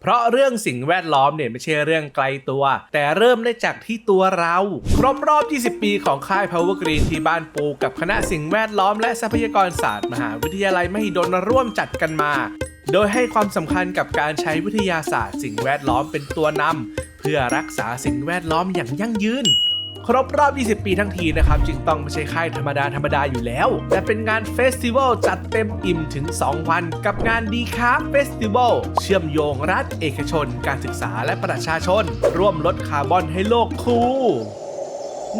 เพราะเรื่องสิ่งแวดล้อมเนี่ยไม่ใช่เรื่องไกลตัว แต่เริ่มได้จากที่ตัวเรา ครบรอบ 20 ปีของค่าย Power Green ที่บ้านปูกับคณะสิ่งแวดล้อมและทรัพยากรศาสตร์มหาวิทยาลัยมหิดลร่วมจัดกันมา โดยให้ความสำคัญกับการใช้วิทยาศาสตร์ สิ่งแวดล้อมเป็นตัวนำเพื่อรักษาสิ่งแวดล้อมอย่างยั่งยืน ครบรอบ 20 ปีทั้งทีนะครับ จึงต้องไม่ใช่ค่ายธรรมดาธรรมดาอยู่แล้ว แต่เป็นงานเฟสติวัลจัดเต็มอิ่มถึง 2 วัน กับงานดีคาเฟสติวัลเชื่อมโยงรัฐเอกชน การศึกษาและประชาชน ร่วมลดคาร์บอนให้โลกคูล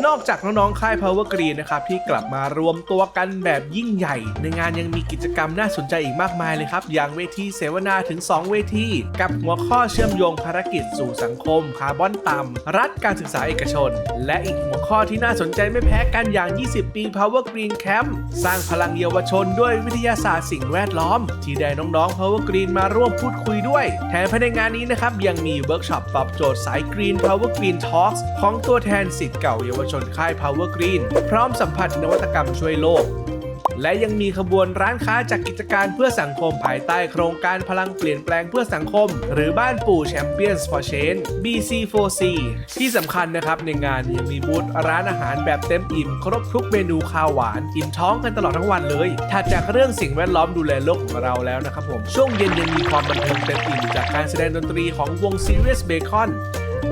นอกจากน้องๆ ค่าย Power Green นะครับที่กลับมารวมตัวกันแบบยิ่งใหญ่ ในงานยังมีกิจกรรมน่าสนใจอีกมากมายเลยครับ อย่างเวทีเสวนาถึง 2 เวที กับหัวข้อเชื่อมโยงภารกิจสู่สังคม คาร์บอนต่ำรัฐการศึกษาเอกชน และอีกหัวข้อที่น่าสนใจไม่แพ้กันอย่าง 20 ปี Power Green Camp สร้างพลังเยาวชนด้วยวิทยาศาสตร์สิ่งแวดล้อม ที่ได้น้องๆ Power Green มาร่วมพูดคุยด้วย แถมภายในงานนี้นะครับยังมีเวิร์กช็อปตอบโจทย์สาย Green Power Green Talks ของตัวแทนสิทธิ์เก่าเยาวชชนค่าย Power Green พร้อมสัมผัสนวัตกรรมช่วยโลก และยังมีขบวนร้านค้าจากกิจการเพื่อสังคมภายใต้โครงการพลังเปลี่ยนแปลงเพื่อสังคม หรือบ้านปู่แชมเปี้ยนส์ฟอร์เชน BC4C ที่สำคัญนะครับในงานยังมีบูธร้านอาหารแบบเต็มอิ่ม ครบทุกเมนูข้าวหวานอิ่มท้องกันตลอดทั้งวันเลยถัดจากเรื่องสิ่งแวดล้อมดูแลโลกของเราแล้วนะครับผมช่วงเย็นยังมีความบันเทิงเต็มอิ่มจากการแสดงดนตรีของวง Serious Bacon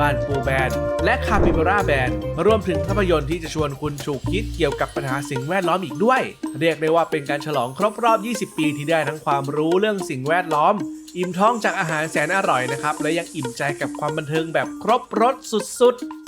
บ้านปูแบนและคาปิบาร่าแบนรวมถึงภาพยนตร์ที่จะชวนคุณฉุกคิดเกี่ยวกับปัญหาสิ่งแวดล้อมอีกด้วย เรียกได้ว่าเป็นการฉลองครบรอบ 20 ปีที่ได้ทั้งความรู้เรื่องสิ่งแวดล้อม อิ่มท้องจากอาหารแสนอร่อยนะครับ และยังอิ่มใจกับความบันเทิงแบบครบรสสุดๆ